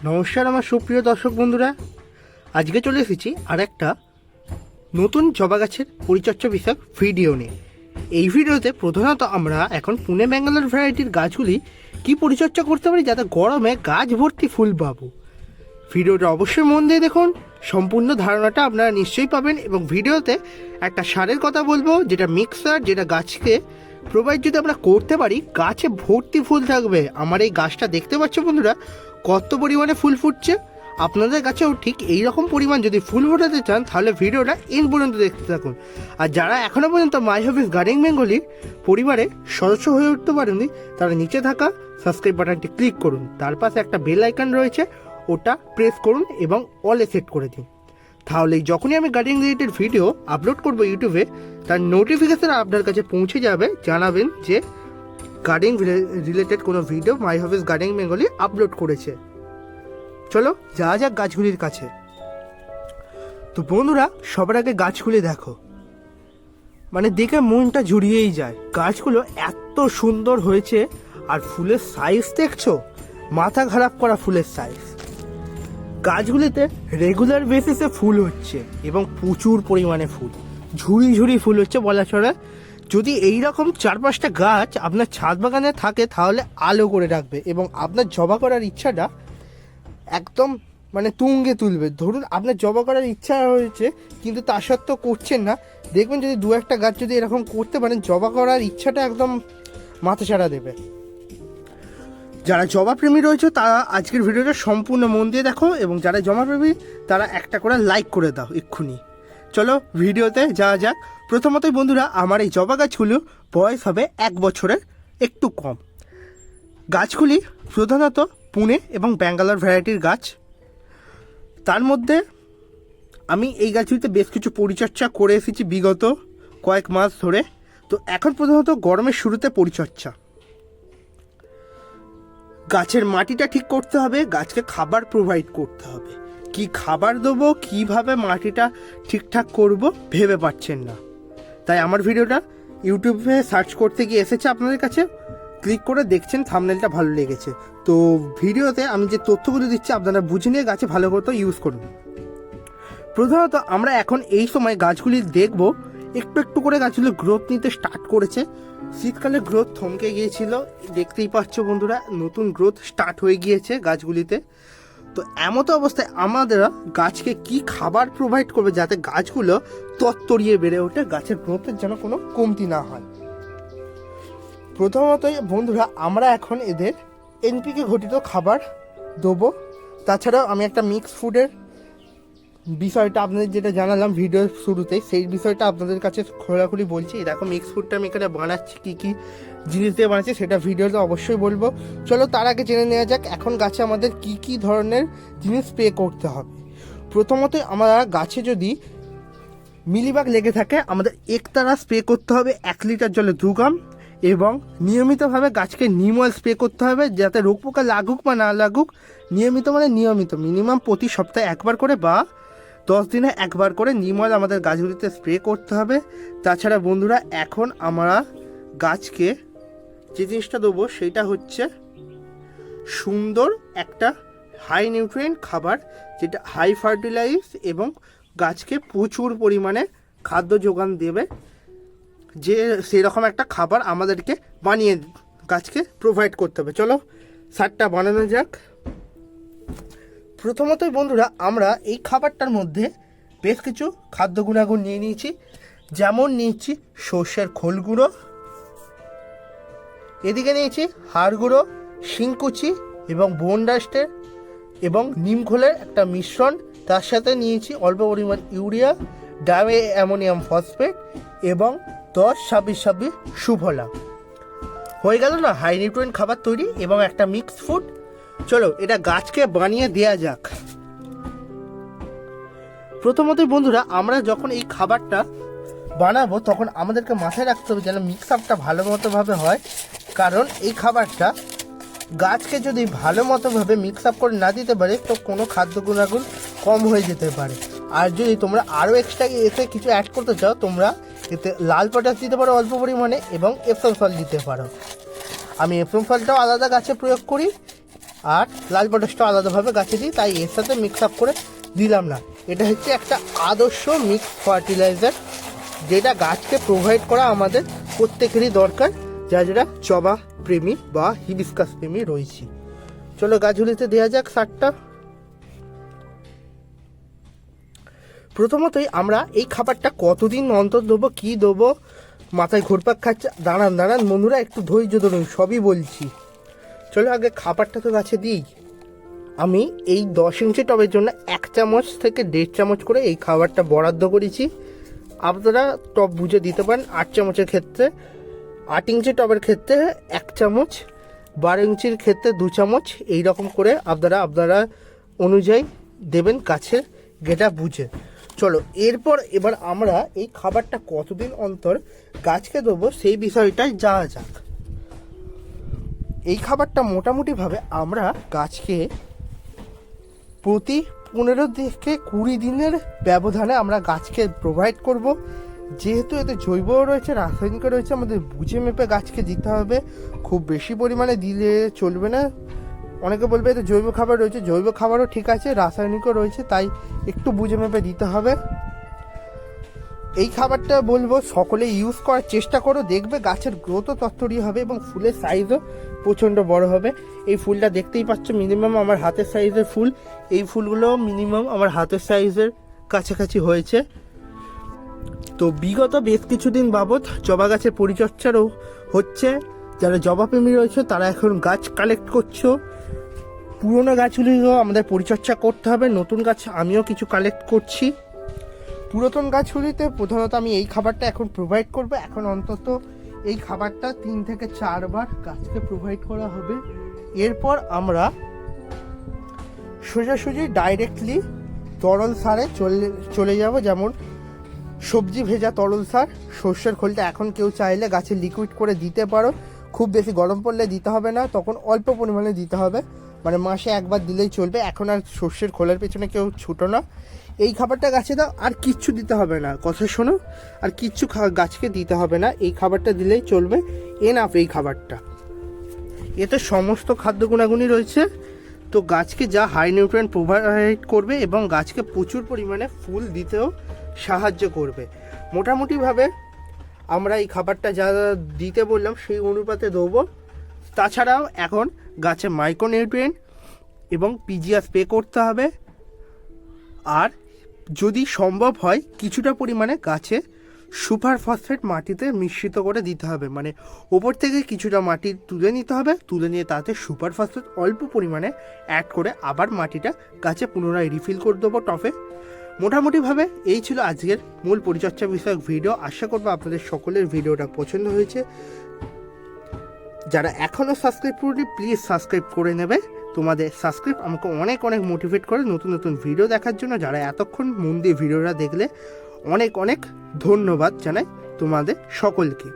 নমস্কার আমার সুপ্রিয় দর্শক বন্ধুরা। আজকে চলে এসেছি আর একটা নতুন জবা গাছের পরিচর্যা বিষয়ক ভিডিও নিয়ে। এই ভিডিওতে প্রধানত আমরা এখন পুনে ব্যাঙ্গালোর ভ্যারাইটির গাছগুলি কি পরিচর্যা করতে পারি, যাতে গরমে গাছ ভর্তি ফুল পাবো। ভিডিওটা অবশ্যই মন দিয়ে দেখুন, সম্পূর্ণ ধারণাটা আপনারা নিশ্চয়ই পাবেন এবং ভিডিওতে একটা সারের কথা বলব, যেটা মিক্সার, যেটা গাছকে প্রোভাইড যদি আমরা করতে পারি, গাছে ভর্তি ফুল থাকবে। আমার এই গাছটা দেখতে পাচ্ছ বন্ধুরা কত পরিমাণে ফুল ফুটছে? আপনাদের কাছেও ঠিক এই রকম পরিমাণ যদি ফুল ফোটাতে চান, তাহলে ভিডিওটা এন পর্যন্ত দেখতে থাকুন। আর যারা এখনও পর্যন্ত মাই হবিস গার্ডেন বেঙ্গলির পরিবারে সদস্য হয়ে উঠতে পারেননি, তারা নিচে থাকা সাবস্ক্রাইব বাটনটি ক্লিক করুন। তার পাশে একটা বেল আইকন রয়েছে, ওটা প্রেস করুন এবং অলে সেট করে দিন। তাহলে যখনই আমি গার্ডেন রিলেটেড ভিডিও আপলোড করব ইউটিউবে তার নোটিফিকেশান আপনার কাছে পৌঁছে যাবে, জানাবেন যে গার্ডেন রিলেটেড কোনো video My Hobbies Garden Bengali upload করেছে। চলো যা যাক গাছগুলির কাছে। তো বন্ধুরা, সবার আগে গাছগুলি দেখো। মানে দেখে মনটা জুড়িয়েই যায়। গাছগুলো এত সুন্দর হয়েছে, আর ফুলের সাইজ দেখছ? মাথা খারাপ করা ফুলের সাইজ গাছগুলিতে রেগুলার বেসিসে ফুল হচ্ছে, এবং প্রচুর পরিমাণে ফুল। ঝুড়ি ঝুড়ি ফুল হচ্ছে বলা চলে। যদি এই রকম চার পাঁচটা গাছ আপনার ছাদ বাগানে থাকে, তাহলে আলো করে রাখবে এবং আপনার জবা করার ইচ্ছাটা একদম মানে তুঙ্গে তুলবে। ধরুন আপনার জবা করার ইচ্ছা হয়েছে, কিন্তু তা সত্ত্বেও করছেন না। দেখবেন যদি দু একটা গাছ যদি এরকম করতে পারেন, জবা করার ইচ্ছাটা একদম মাথা ছাড়া দেবে। যারা জবা প্রেমী রয়েছে, তারা আজকের ভিডিওটা সম্পূর্ণ মন দিয়ে দেখো এবং যারা জমা প্রেমী তারা একটা করে লাইক করে দাও এক্ষুনি। চলো ভিডিওতে যাওয়া যাক। প্রথমতই বন্ধুরা, আমার এই জবা গাছগুলো বয়স হবে এক বছরের একটু কম। গাছগুলি প্রধানত পুনে এবং ব্যাঙ্গালোর ভ্যারাইটির গাছ। তার মধ্যে আমি এই গাছগুলিতে বেশ কিছু পরিচর্যা করে এসেছি বিগত কয়েক মাস ধরে। তো এখন প্রধানত গরমের শুরুতে পরিচর্যা। গাছের মাটিটা ঠিক করতে হবে, গাছকে খাবার প্রোভাইড করতে হবে। কি খাবার দেবো, কীভাবে মাটিটা ঠিকঠাক করব ভেবে পাচ্ছেন না। তাই আমার ভিডিওটা ইউটিউবে সার্চ করতে গিয়ে এসেছে আপনাদের কাছে। ক্লিক করে দেখছেন থামনেলটা ভালো লেগেছে। তো ভিডিওতে আমি যে তথ্যগুলো দিচ্ছি, আপনারা বুঝে নিয়ে গাছে ভালো মতো ইউজ করুন। প্রধানত আমরা এখন এই সময় গাছগুলি দেখব, একটু একটু করে গাছগুলো গ্রোথ নিতে স্টার্ট করেছে। শীতকালে গ্রোথ থমকে গিয়েছিল, দেখতেই পাচ্ছ বন্ধুরা, নতুন গ্রোথ স্টার্ট হয়ে গিয়েছে গাছগুলিতে। তো এমতো অবস্থায় আমাদের গাছকে কি খাবার প্রোভাইড করবে যাতে গাছগুলো তত্তরিয়ে বেড়ে ওঠে, গাছের গ্রোথের যেন কোনো কমতি না হয়? প্রথমত বন্ধুরা, আমরা এখন এদের এনপিকে ঘটিত খাবার দেবো। তাছাড়াও আমি একটা মিক্স ফুডের বিষয়টা আপনাদের যেটা জানালাম ভিডিওর শুরুতে, সেই বিষয়টা আপনাদের কাছে খোলাখুলি বলছি। দেখো মিক্স ফুডটা আমি এখানে বানাচ্ছি, কী কী জিনিস দিয়ে বানাচ্ছি সেটা ভিডিওতে অবশ্যই বলব। চলো, তার আগে জেনে নেওয়া যাক, এখন গাছে আমাদের কি কি ধরনের জিনিস স্প্রে করতে হবে। প্রথমত আমরা গাছে যদি মিলিবাগ লেগে থাকে, আমাদের একতারা স্প্রে করতে হবে এক লিটার জলে দু গ্রাম এবং নিয়মিতভাবে গাছকে নিম অয়েল স্প্রে করতে হবে যাতে রোগ পোকা লাগুক বা না লাগুক, নিয়মিত মানে নিয়মিত মিনিমাম প্রতি সপ্তাহে একবার করে বা দশ দিনে একবার করে নিম অয়েল আমাদের গাছগুলিতে স্প্রে করতে হবে। তাছাড়া বন্ধুরা, এখন আমরা গাছকে যে জিনিসটা দেবো সেটা হচ্ছে সুন্দর একটা হাই নিউট্রিয়েন্ট খাবার, যেটা হাই ফার্টিলাইজ এবং গাছকে প্রচুর পরিমাণে খাদ্য যোগান দেবে। যে সেরকম একটা খাবার আমাদেরকে বানিয়ে গাছকে প্রোভাইড করতে হবে। চলো, সারটা বানানো যাক। প্রথমতই বন্ধুরা, আমরা এই খাবারটার মধ্যে বেশ কিছু খাদ্য গুণাগুণ নিয়ে নিয়েছি। যেমন নিয়েছি সর্ষের খোল গুঁড়ো। এদিকে নিয়েছি হাড় গুঁড়ো শিংকুচি এবং বোন ডাস্টের এবং নিম খোলের একটা মিশ্রণ। তার সাথে নিয়েছি অল্প পরিমাণ ইউরিয়া ডাবে অ্যামোনিয়াম ফসফেট এবং দশ ছাব্বিশ ছাব্বিশ সুফলা। হয়ে গেল না হাই নিউট্রিয়েন্ট খাবার তৈরি এবং একটা মিক্সড ফুড চলো, এটা গাছকে বানিয়ে দেয়া যাক। প্রথমত বন্ধুরা, আমরা যখন এই খাবারটা বানাবো, তখন আমাদেরকে মাথায় রাখতে হবে যেন মিক্স আপটা ভালো মতোভাবে হয়। কারণ এই খাবারটা গাছকে যদি ভালো মতোভাবে মিক্স আপ করে না দিতে পারে, তো কোনো খাদ্য গুণাগুণ কম হয়ে যেতে পারে। আর যদি তোমরা আরও এক্সট্রা এতে কিছু অ্যাড করতে চাও, তোমরা এতে লাল পটাশ দিতে পারো অল্প পরিমাণে এবং এপসম সল দিতে পারো। আমি এপসম সলটাও আলাদা গাছে প্রয়োগ করি আর লাল পটাশটা আলাদাভাবে গাছে দিই, তাই এর সাথে মিক্স আপ করে দিলাম না। এটা হচ্ছে একটা আদর্শ মিক্স ফার্টিলাইজার যেটা গাছকে প্রোভাইড করা আমাদের প্রত্যেকেরই দরকার যা যারা জবা প্রেমী বা হিবিস্কাস প্রেমী রয়েছে। চলো গাছগুলিতে দেওয়া যাক সারটা। প্রথমতই আমরা এই খাবারটা কতদিন অন্তর দেবো, কী দেবো, মাথায় ঘুরপাক খাচ্ছে, দাঁড়ান দাঁড়ান, বন্ধুরা, একটু ধৈর্য ধরুন, সবই বলছি। চলো আগে খাবারটা তো গাছে দিই। আমি এই দশ ইঞ্চি টবের জন্য এক চামচ থেকে দেড় চামচ করে এই খাবারটা বরাদ্দ করেছি। আপনারা টব বুঝে দিতে পারেন আট চামচের ক্ষেত্রে। আট ইঞ্চি টবের ক্ষেত্রে এক চামচ, বারো ইঞ্চির ক্ষেত্রে দু চামচ এই রকম করে আপনারা আপনারা অনুযায়ী দেবেন গাছের গেটা বুঝে। চলো, এরপর এবার আমরা এই খাবারটা কতদিন অন্তর গাছকে দেবো সেই বিষয়টাই যাওয়া যাক। এই খাবারটা মোটামুটিভাবে আমরা গাছকে প্রতি পনেরো থেকে কুড়ি দিনের ব্যবধানে আমরা গাছকে প্রোভাইড করব। যেহেতু এতে জৈবও রয়েছে রাসায়নিকও রয়েছে, আমাদের বুঝে মেপে গাছকে দিতে হবে। খুব বেশি পরিমাণে দিলে চলবে না। অনেকে বলবে এতে জৈব খাবার রয়েছে, জৈব খাবারও ঠিক আছে, রাসায়নিকও রয়েছে, তাই একটু বুঝে মেপে দিতে হবে। এই খাবারটা বলব, সকলে ইউজ করার চেষ্টা করো, দেখবে গাছের গ্রোথও তত্তরি হবে এবং ফুলের সাইজও প্রচণ্ড বড় হবে। এই ফুলটা দেখতেই পাচ্ছ মিনিমাম আমার হাতের সাইজের ফুল। এই ফুলগুলো মিনিমাম আমার হাতের সাইজের কাছাকাছি হয়েছে। তো বিগত বেশ কিছুদিন বাবদ জবা গাছের পরিচর্যারও হচ্ছে। যারা জবা প্রেমী রয়েছে, তারা এখন গাছ কালেক্ট করছ। পুরোনো গাছগুলিও আমাদের পরিচর্যা করতে হবে। নতুন গাছ আমিও কিছু কালেক্ট করছি। পুরাতন গাছগুলিতে প্রধানত আমি এই খাবারটা এখন প্রোভাইড করব। এখন অন্তত এই খাবারটা তিন থেকে চারবার গাছকে প্রোভাইড করা হবে। এরপর আমরা সোজাসুজি ডাইরেক্টলি তরল সারে চলে চলে যাব। যেমন সবজি ভেজা তরল সার, সর্ষের খোলটা এখন কেউ চাইলে গাছে লিকুইড করে দিতে পারো। খুব বেশি গরম পড়লে দিতে হবে না, তখন অল্প পরিমাণে দিতে হবে। মানে মাসে একবার দিলেই চলবে। এখন আর সর্ষের খোলের পেছনে কেউ ছুটো না। এই খাবারটা গাছে দাও, আর কিচ্ছু দিতে হবে না। কথা শোনো, আর কিচ্ছু গাছকে দিতে হবে না। এই খাবারটা দিলেই চলবে। এনাফ এই খাবারটা। এতে সমস্ত খাদ্য গুণাগুণই রয়েছে। তো গাছকে যা হাই নিউট্রিয়েন্ট প্রোভাইড করবে এবং গাছকে প্রচুর পরিমাণে ফুল দিতেও সাহায্য করবে। মোটামুটিভাবে আমরা এই খাবারটা যা দিতে বললাম, সেই অনুপাতে দেবো। তাছাড়াও এখন গাছে মাইক্রোনিউট্রিয়েন্ট এবং পিজিয়া স্প্রে করতে হবে। আর যদি সম্ভব হয়, কিছুটা পরিমাণে গাছে সুপার ফসফেট মাটিতে মিশ্রিত করে দিতে হবে। মানে ওপর থেকে কিছুটা মাটি তুলে নিতে হবে, তুলে নিয়ে তাতে সুপার ফসফেট অল্প পরিমাণে অ্যাড করে আবার মাটিটা গাছে পুনরায় রিফিল করে দেবো টপে মোটামুটিভাবে এই ছিল আজকের মূল পরিচর্যা বিষয়ক ভিডিও আশা করব আপনাদের সকলের ভিডিওটা পছন্দ হয়েছে। যারা এখনও সাবস্ক্রাইব করেনি প্লিজ সাবস্ক্রাইব করে নেবে। তোমাদের সাবস্ক্রাইব আমাকে অনেক অনেক মোটিভেট করে নতুন নতুন ভিডিও দেখার জন্য যারা এতক্ষণ মন দিয়ে ভিডিওটা দেখলে, অনেক অনেক ধন্যবাদ জানাই তোমাদের সকলকে।